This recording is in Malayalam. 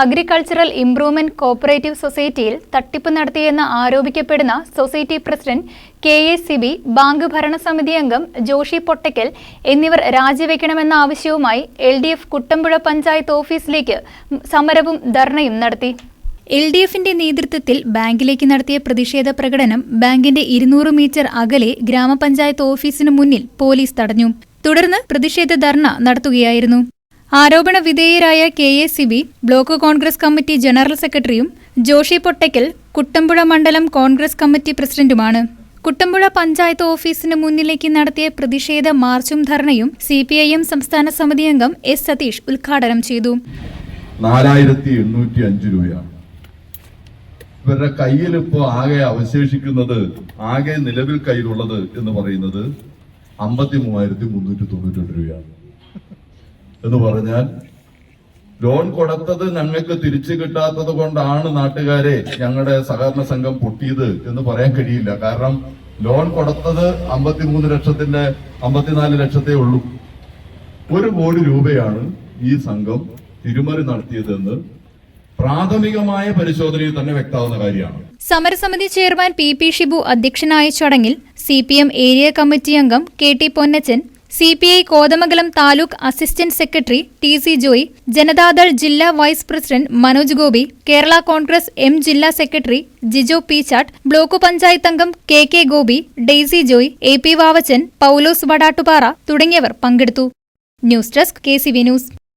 അഗ്രികൾച്ചറൽ ഇംപ്രൂവ്മെന്റ് കോപ്പറേറ്റീവ് സൊസൈറ്റിയിൽ തട്ടിപ്പ് നടത്തിയെന്ന് ആരോപിക്കപ്പെടുന്ന society president K A C B bank ഭരണസമിതി അംഗം ജോഷി പൊട്ടയ്ക്കൽ എന്നിവർ രാജിവെക്കണമെന്ന ആവശ്യവുമായി L D F Kuttampuzha panchayat ഓഫീസിലേക്ക് സമരവും ധർണയും നടത്തി. എൽ ഡി എഫിന്റെ നേതൃത്വത്തിൽ ബാങ്കിലേക്ക് നടത്തിയ പ്രതിഷേധ പ്രകടനം ബാങ്കിന്റെ ഇരുന്നൂറ് മീറ്റർ അകലെ ഗ്രാമപഞ്ചായത്ത് ഓഫീസിനു മുന്നിൽ പോലീസ് തടഞ്ഞു. തുടർന്ന് പ്രതിഷേധ ധർണ നടത്തുകയായിരുന്നു. ആരോപണ വിധേയരായ K A C B block Congress committee general സെക്രട്ടറിയും ജോഷി പൊട്ടയ്ക്കൽ കുട്ടമ്പുഴ മണ്ഡലം കോൺഗ്രസ് കമ്മിറ്റി പ്രസിഡന്റുമാണ്. കുട്ടമ്പുഴ പഞ്ചായത്ത് ഓഫീസിന് മുന്നിലേക്ക് നടത്തിയ പ്രതിഷേധ മാർച്ചും ധർണയും സി പി ഐ എം സംസ്ഥാന സമിതി അംഗം എസ് സതീഷ് ഉദ്ഘാടനം ചെയ്തു. ഇവരുടെ കയ്യിൽ ഇപ്പോ ആകെ അവശേഷിക്കുന്നത് ആകെ നിലവിൽ കയ്യിലുള്ളത് എന്ന് പറയുന്നത് അമ്പത്തി മൂവായിരത്തി മുന്നൂറ്റി തൊണ്ണൂറ്റി രൂപയാണ്. എന്ന് പറഞ്ഞാൽ ലോൺ കൊടുത്തത് ഞങ്ങൾക്ക് തിരിച്ചു കിട്ടാത്തത് കൊണ്ടാണ് നാട്ടുകാരെ ഞങ്ങളുടെ സഹകരണ സംഘം പൊട്ടിയത് എന്ന് പറയാൻ കഴിയില്ല. കാരണം ലോൺ കൊടുത്തത് അമ്പത്തിമൂന്ന് ലക്ഷത്തിന്റെ അമ്പത്തിനാല് ലക്ഷത്തേ ഉള്ളൂ. ഒരു കോടി രൂപയാണ് ഈ സംഘം തിരുമറി നടത്തിയതെന്ന് പ്രാഥമികമായ പരിശോധനയിൽ തന്നെ വ്യക്തമാവുന്ന കാര്യമാണ്. സമരസമിതി ചെയർമാൻ പി പി ഷിബു അധ്യക്ഷനായ ചടങ്ങിൽ സി ഏരിയ കമ്മിറ്റി അംഗം K T Ponnachan C P I Kothamangalam taluk assistant secretary T C Joy Janata Dal ജില്ലാ vice president Manoj Gopi Kerala Congress M ജില്ലാ സെക്രട്ടറി ജിജോ പീച്ചാട്ട് ബ്ലോക്ക് പഞ്ചായത്ത് അംഗം K K Gopi Daisy Joy A P Vavachan Paulose Vadattupara തുടങ്ങിയവർ പങ്കെടുത്തു. News desk K C V news.